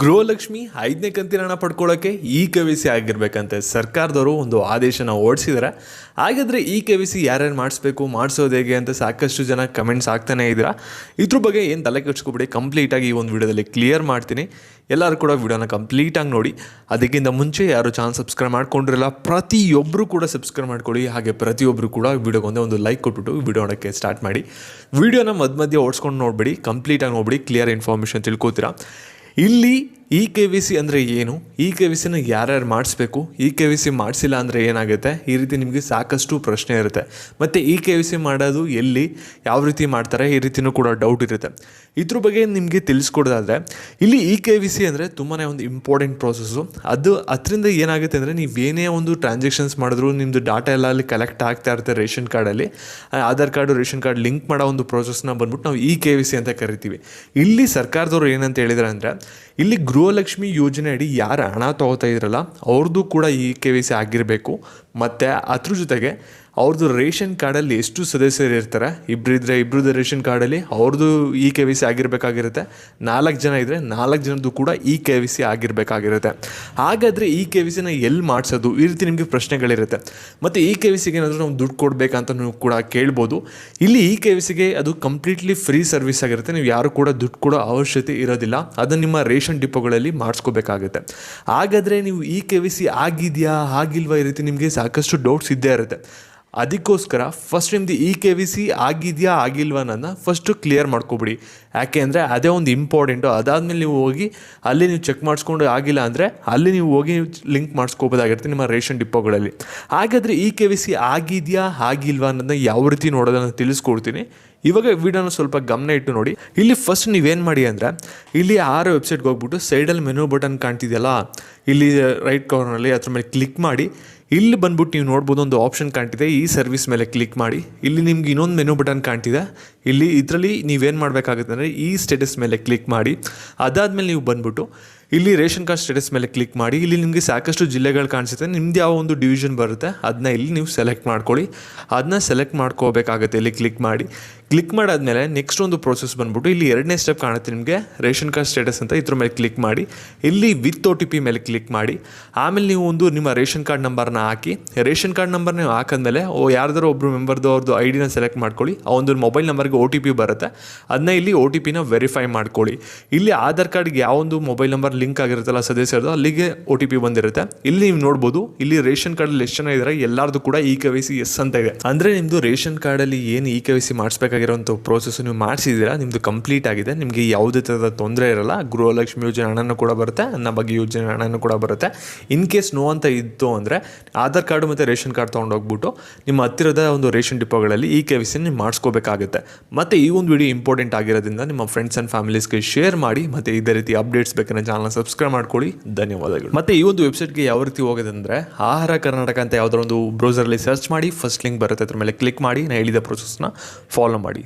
ಗೃಹಲಕ್ಷ್ಮಿ ಐದನೇ ಕಂತಿನ ಹಣ ಪಡ್ಕೊಳ್ಳೋಕ್ಕೆ ಇ ಕೆ ವಿ ಸಿ ಆಗಿರ್ಬೇಕಂತೆ. ಸರ್ಕಾರದವರು ಒಂದು ಆದೇಶನ ಓಡಿಸಿದ್ದಾರೆ ಹಾಗಾದರೆ ಇ ಕೆ ವಿ ಸಿ ಯಾರ್ಯಾರು ಮಾಡಿಸ್ಬೇಕು, ಮಾಡಿಸೋದು ಹೇಗೆ ಅಂತ ಸಾಕಷ್ಟು ಜನ ಕಮೆಂಟ್ಸ್ ಆಗ್ತಾನೆ ಇದ್ದೀರಾ? ಇದ್ರ ಬಗ್ಗೆ ಏನು ತಲೆ ಕೆಡ್ಸ್ಕೊಬಿಡಿ ಕಂಪ್ಲೀಟಾಗಿ ಈ ಒಂದು ವಿಡಿಯೋದಲ್ಲಿ ಕ್ಲಿಯರ್ ಮಾಡ್ತೀನಿ. ಎಲ್ಲರೂ ಕೂಡ ವಿಡಿಯೋನ ಕಂಪ್ಲೀಟಾಗಿ ನೋಡಿ. ಅದಕ್ಕಿಂತ ಮುಂಚೆ ಯಾರು ಚಾನಲ್ ಸಬ್ಸ್ಕ್ರೈಬ್ ಮಾಡ್ಕೊಂಡಿರಲ್ಲ ಪ್ರತಿಯೊಬ್ಬರು ಕೂಡ ಸಬ್ಸ್ಕ್ರೈಬ್ ಮಾಡ್ಕೊಳ್ಳಿ. ಹಾಗೆ ಪ್ರತಿಯೊಬ್ಬರು ಕೂಡ ವಿಡಿಯೋಗೊಂದೇ ಒಂದು ಲೈಕ್ ಕೊಟ್ಬಿಟ್ಟು ವಿಡಿಯೋ ನೋಡೋಕ್ಕೆ ಸ್ಟಾರ್ಟ್ ಮಾಡಿ. ವಿಡಿಯೋನ ಮಧ್ಯ ಮಧ್ಯೆ ಓಡಿಸ್ಕೊಂಡು ನೋಡಿಬಿಡಿ ಕಂಪ್ಲೀಟಾಗಿ ನೋಡಿಬಿಡಿ ಕ್ಲಿಯರ್ ಇನ್ಫಾರ್ಮೇಷನ್ ತಿಳ್ಕೊತೀರಾ? ಇಲ್ಲಿ ಇ ಕೆ ವಿ ಸಿ ಅಂದರೆ ಏನು? ಇ ಕೆ ವಿ ಸಿನ ಯಾರ್ಯಾರು ಮಾಡಿಸ್ಬೇಕು? ಇ ಕೆ ವಿ ಸಿ ಮಾಡಿಸಿಲ್ಲ ಅಂದರೆ ಏನಾಗುತ್ತೆ? ಈ ರೀತಿ ನಿಮಗೆ ಸಾಕಷ್ಟು ಪ್ರಶ್ನೆ ಇರುತ್ತೆ. ಮತ್ತು ಇ ಕೆ ವಿ ಸಿ ಮಾಡೋದು ಎಲ್ಲಿ, ಯಾವ ರೀತಿ ಮಾಡ್ತಾರೆ? ಈ ರೀತಿಯೂ ಕೂಡ ಡೌಟ್ ಇರುತ್ತೆ. ಇದ್ರ ಬಗ್ಗೆ ನಿಮಗೆ ತಿಳಿಸ್ಕೊಡೋದಾದ್ರೆ, ಇಲ್ಲಿ ಇ ಕೆ ವಿ ಸಿ ಅಂದರೆ ತುಂಬಾ ಒಂದು ಇಂಪಾರ್ಟೆಂಟ್ ಪ್ರೋಸೆಸ್ಸು ಅದು ಅದರಿಂದ ಏನಾಗುತ್ತೆ ಅಂದರೆ ನೀವು ಏನೇ ಒಂದು ಟ್ರಾನ್ಸಾಕ್ಷನ್ಸ್ ಮಾಡಿದ್ರು ನಿಮ್ಮದು ಡಾಟಾ ಎಲ್ಲ ಅಲ್ಲಿ ಕಲೆಕ್ಟ್ ಆಗ್ತಾ ಇರುತ್ತೆ ರೇಷನ್ ಕಾರ್ಡಲ್ಲಿ Aadhaar card, ration card link ಮಾಡೋ ಒಂದು ಪ್ರೊಸೆಸ್ನ ಬಂದ್ಬಿಟ್ಟು ನಾವು ಇ ಕೆ ವಿ ಸಿ ಅಂತ ಕರಿತೀವಿ. ಇಲ್ಲಿ ಸರ್ಕಾರದವರು ಏನಂತ ಹೇಳಿದ್ರೆ ಅಂದರೆ ಇಲ್ಲಿ ಗೃಹಲಕ್ಷ್ಮಿ ಯೋಜನೆ ಅಡಿ ಯಾರು ಹಣ ತಗೋತಾ ಇದ್ರಲ್ಲ ಅವ್ರದ್ದು ಕೂಡ ಈ ಕೆ ವಿ ಸಿ ಆಗಿರಬೇಕು. ಮತ್ತು ಅದ್ರ ಜೊತೆಗೆ ಅವ್ರದ್ದು ರೇಷನ್ ಕಾರ್ಡಲ್ಲಿ ಎಷ್ಟು ಸದಸ್ಯರು ಇರ್ತಾರೆ? ಇಬ್ಬರು ಇದ್ದರೆ ಇಬ್ಬರದ್ದು ರೇಷನ್ ಕಾರ್ಡಲ್ಲಿ ಅವ್ರದ್ದು ಇ ಕೆ ವಿ ಸಿ ಆಗಿರಬೇಕಾಗಿರುತ್ತೆ. ನಾಲ್ಕು ಜನ ಇದ್ದರೆ ನಾಲ್ಕು ಜನದ್ದು ಕೂಡ ಇ ಕೆ ವಿ ಸಿ ಆಗಿರಬೇಕಾಗಿರುತ್ತೆ. ಹಾಗಾದರೆ ಇ ಕೆ ವಿ ಸಿನ ಎಲ್ಲಿ ಮಾಡಿಸೋದು? ಈ ರೀತಿ ನಿಮಗೆ ಪ್ರಶ್ನೆಗಳಿರುತ್ತೆ. ಮತ್ತು ಇ ಕೆ ವಿ ಸಿಗೆ ಏನಾದರೂ ನಾವು ದುಡ್ಡು ಕೊಡಬೇಕಂತ ನೀವು ಕೂಡ ಕೇಳ್ಬೋದು. ಇಲ್ಲಿ ಇ ಕೆ ವಿ ಸಿಗೆ ಅದು ಕಂಪ್ಲೀಟ್ಲಿ ಫ್ರೀ ಸರ್ವಿಸ್ ಆಗಿರುತ್ತೆ. ನೀವು ಯಾರು ಕೂಡ ದುಡ್ಡು ಕೊಡೋ ಅವಶ್ಯಕತೆ ಇರೋದಿಲ್ಲ. ಅದನ್ನು ನಿಮ್ಮ ರೇಷನ್ ಡಿಪೋಗಳಲ್ಲಿ ಮಾಡಿಸ್ಕೋಬೇಕಾಗುತ್ತೆ. ಹಾಗಾದರೆ ನೀವು ಇ ಕೆ ವಿ ಸಿ ಆಗಿದೆಯಾ? ಆಗಿಲ್ವಾ? ಈ ರೀತಿ ನಿಮಗೆ ಸಾಕಷ್ಟು ಡೌಟ್ಸ್ ಇದ್ದೇ ಇರುತ್ತೆ. ಅದಕ್ಕೋಸ್ಕರ ಫಸ್ಟ್ ನಿಮ್ದು ಇ ಕೆ ವಿ ಸಿ ಆಗಿದೆಯಾ, ಆಗಿಲ್ವಾ ಅನ್ನೋದನ್ನ ಫಸ್ಟು ಕ್ಲಿಯರ್ ಮಾಡ್ಕೊಬಿಡಿ. ಯಾಕೆ ಅಂದರೆ ಅದೇ ಒಂದು ಇಂಪಾರ್ಟೆಂಟು ಅದಾದಮೇಲೆ ನೀವು ಹೋಗಿ ಅಲ್ಲಿ ನೀವು ಚೆಕ್ ಮಾಡಿಸ್ಕೊಂಡು ಆಗಿಲ್ಲ ಅಂದರೆ ಅಲ್ಲಿ ನೀವು ಹೋಗಿ ಲಿಂಕ್ ಮಾಡಿಸ್ಕೋಬೋದಾಗಿರುತ್ತೆ ನಿಮ್ಮ ರೇಷನ್ ಡಿಪೋಗಳಲ್ಲಿ. ಹಾಗಾದರೆ ಇ ಕೆ ವಿ ಸಿ ಆಗಿದೆಯಾ, ಆಗಿಲ್ವಾ ಅನ್ನೋದನ್ನ ಯಾವ ರೀತಿ ನೋಡೋದನ್ನು ತಿಳಿಸ್ಕೊಡ್ತೀನಿ. ಇವಾಗ ವಿಡಿಯೋನ ಸ್ವಲ್ಪ ಗಮನ ಇಟ್ಟು ನೋಡಿ. ಇಲ್ಲಿ ಫಸ್ಟ್ ನೀವೇನು ಮಾಡಿ ಅಂದರೆ ಇಲ್ಲಿ ಆರು ವೆಬ್ಸೈಟ್ಗೆ ಹೋಗ್ಬಿಟ್ಟು ಸೈಡಲ್ಲಿ ಮೆನು ಬಟನ್ ಕಾಣ್ತಿದೆಯಲ್ಲ, ಇಲ್ಲಿ ರೈಟ್ ಕಾರ್ನರ್ನಲ್ಲಿ ಅದ್ರ ಮೇಲೆ ಕ್ಲಿಕ್ ಮಾಡಿ. ಇಲ್ಲಿ ಬಂದ್ಬಿಟ್ಟು ನೀವು ನೋಡ್ಬೋದು ಒಂದು ಆಪ್ಷನ್ ಕಾಣ್ತಿದೆ, ಈ ಸರ್ವಿಸ್ ಮೇಲೆ ಕ್ಲಿಕ್ ಮಾಡಿ. ಇಲ್ಲಿ ನಿಮ್ಗೆ ಇನ್ನೊಂದು ಮೆನು ಬಟನ್ ಕಾಣ್ತಿದೆ. ಇಲ್ಲಿ ಇದರಲ್ಲಿ ನೀವೇನು ಮಾಡಬೇಕಾಗುತ್ತೆ ಅಂದರೆ ಈ ಸ್ಟೇಟಸ್ ಮೇಲೆ ಕ್ಲಿಕ್ ಮಾಡಿ. ಅದಾದಮೇಲೆ ನೀವು ಬಂದ್ಬಿಟ್ಟು ಇಲ್ಲಿ ರೇಷನ್ ಕಾರ್ಡ್ ಸ್ಟೇಟಸ್ ಮೇಲೆ ಕ್ಲಿಕ್ ಮಾಡಿ, ಇಲ್ಲಿ ನಿಮಗೆ ಸಾಕಷ್ಟು ಜಿಲ್ಲೆಗಳು ಕಾಣಿಸುತ್ತೆ. ನಿಮ್ದು ಯಾವ ಒಂದು ಡಿವಿಷನ್ ಬರುತ್ತೆ ಅದನ್ನ ಇಲ್ಲಿ ನೀವು ಸೆಲೆಕ್ಟ್ ಮಾಡ್ಕೊಳ್ಳಿ. ಅದನ್ನ ಸೆಲೆಕ್ಟ್ ಮಾಡ್ಕೋಬೇಕಾಗುತ್ತೆ ಇಲ್ಲಿ ಕ್ಲಿಕ್ ಮಾಡಿ. ಕ್ಲಿಕ್ ಮಾಡಾದ್ಮೇಲೆ ನೆಕ್ಸ್ಟ್ ಒಂದು ಪ್ರೋಸೆಸ್ ಬಂದ್ಬಿಟ್ಟು ಇಲ್ಲಿ ಎರಡನೇ ಸ್ಟೆಪ್ ಕಾಣುತ್ತೆ ನಿಮಗೆ, ರೇಷನ್ ಕಾರ್ಡ್ ಸ್ಟೇಟಸ್ ಅಂತ ಇದ್ರ ಮೇಲೆ ಕ್ಲಿಕ್ ಮಾಡಿ. ಇಲ್ಲಿ ವಿತ್ ಒ ಟಿ ಪಿ ಮೇಲೆ ಕ್ಲಿಕ್ ಮಾಡಿ. ಆಮೇಲೆ ನೀವು ಒಂದು ನಿಮ್ಮ ರೇಷನ್ ಕಾರ್ಡ್ ನಂಬರ್ನ ಹಾಕಿ, ರೇಷನ್ ಕಾರ್ಡ್ ನಂಬರ್ ನೀವು ಹಾಕಿದ್ಮೇಲೆ, ಓ, ಯಾರ್ದಾರು ಒಬ್ಬರು ಮೆಂಬರ್ದು ಅವ್ರದ್ದು ಐ ಡಿನ ಸೆಲೆಕ್ಟ್ ಮಾಡ್ಕೊಳ್ಳಿ. ಆ ಒಂದು ಮೊಬೈಲ್ ನಂಬರ್ಗೆ ಒ ಟಿ ಪಿ ಬರುತ್ತೆ. ಅದನ್ನ ಇಲ್ಲಿ ಓ ಟಿ ಪಿನ ವೆರಿಫೈ ಮಾಡ್ಕೊಳ್ಳಿ. ಇಲ್ಲಿ ಆಧಾರ್ ಕಾರ್ಡ್ಗೆ ಯಾವೊಂದು ಮೊಬೈಲ್ ನಂಬರ್ ಲಿಂಕ್ ಆಗಿರುತ್ತಲ್ಲ ಸದಸ್ಯರದು ಅಲ್ಲಿಗೆ ಒ ಟಿ ಪಿ ಬಂದಿರುತ್ತೆ. ಇಲ್ಲಿ ನೀವು ನೋಡ್ಬೋದು, ಇಲ್ಲಿ ರೇಷನ್ ಕಾರ್ಡಲ್ಲಿ ಎಷ್ಟು ಜನ ಇದ್ದಾರೆ ಎಲ್ಲಾರ್ದು ಕೂಡ E K Y C S ಅಂತ ಇದೆ. ಅಂದ್ರೆ ನಿಮ್ಮದು ರೇಷನ್ ಕಾರ್ಡಲ್ಲಿ ಏನು ಇ ಕೆ ವೈ ಸಿ ಮಾಡಿಸ್ಬೇಕಾಗಿರೋಂಥ ಪ್ರೋಸೆಸ್ ನೀವು ಮಾಡಿಸಿದ್ದೀರಾ ನಿಮ್ಮದು ಕಂಪ್ಲೀಟ್ ಆಗಿದೆ, ನಿಮಗೆ ಯಾವುದೇ ಥರದ ತೊಂದರೆ ಇರಲ್ಲ, ಗೃಹಲಕ್ಷ್ಮಿ ಯೋಜನೆ ಹಣನೂ ಕೂಡ ಬರುತ್ತೆ, ಅನ್ನ ಬಗ್ಗೆ ಯೋಜನೆ ಹಣನೂ ಕೂಡ ಬರುತ್ತೆ. ಇನ್ ಕೇಸ್ ನೋ ಅಂತ ಇತ್ತು ಅಂದರೆ, ಆಧಾರ್ ಕಾರ್ಡ್ ಮತ್ತೆ ರೇಷನ್ ಕಾರ್ಡ್ ತೊಗೊಂಡೋಗ್ಬಿಟ್ಟು, ನಿಮ್ಮ ಹತ್ತಿರದ ಒಂದು ರೇಷನ್ ಡಿಪೋಗಳಲ್ಲಿ ಈ ಕೆ ವಿ ಸಿ ನೀವು ಮಾಡಿಸ್ಕೋಬೇಕಾಗುತ್ತೆ. ಮತ್ತೆ ಈ ಒಂದು ವಿಡಿಯೋ ಇಂಪಾರ್ಟೆಂಟ್ ಆಗಿರೋದ್ರಿಂದ ನಿಮ್ಮ ಫ್ರೆಂಡ್ಸ್ ಆ್ಯಂಡ್ ಫ್ಯಾಮಿಲೀಸ್ಗೆ ಶೇರ್ ಮಾಡಿ, ಮತ್ತೆ ಇದೇ ರೀತಿ ಅಪ್ಡೇಟ್ಸ್ ಬೇಕಂದ್ರೆ ಚಾನಲ್ನ ಸಬ್ಸ್ಕ್ರೈಬ್ ಮಾಡ್ಕೊಳ್ಳಿ. ಧನ್ಯವಾದಗಳು. ಮತ್ತು ಈ ಒಂದು ವೆಬ್ಸೈಟ್ಗೆ ಯಾವ ರೀತಿ ಹೋಗೋದಂದ್ರೆ ಆಹಾರ ಕರ್ನಾಟಕ ಅಂತ ಯಾವುದೋ ಒಂದು ಬ್ರೌಸರಲ್ಲಿ ಸರ್ಚ್ ಮಾಡಿ ಫಸ್ಟ್ ಲಿಂಕ್ ಬರುತ್ತೆ ಅದ್ರ ಮೇಲೆ ಕ್ಲಿಕ್ ಮಾಡಿ, ನಾನು ಹೇಳಿದ ಪ್ರೊಸೆಸ್ನ ಫಾಲೋ ಮಾಡಿ.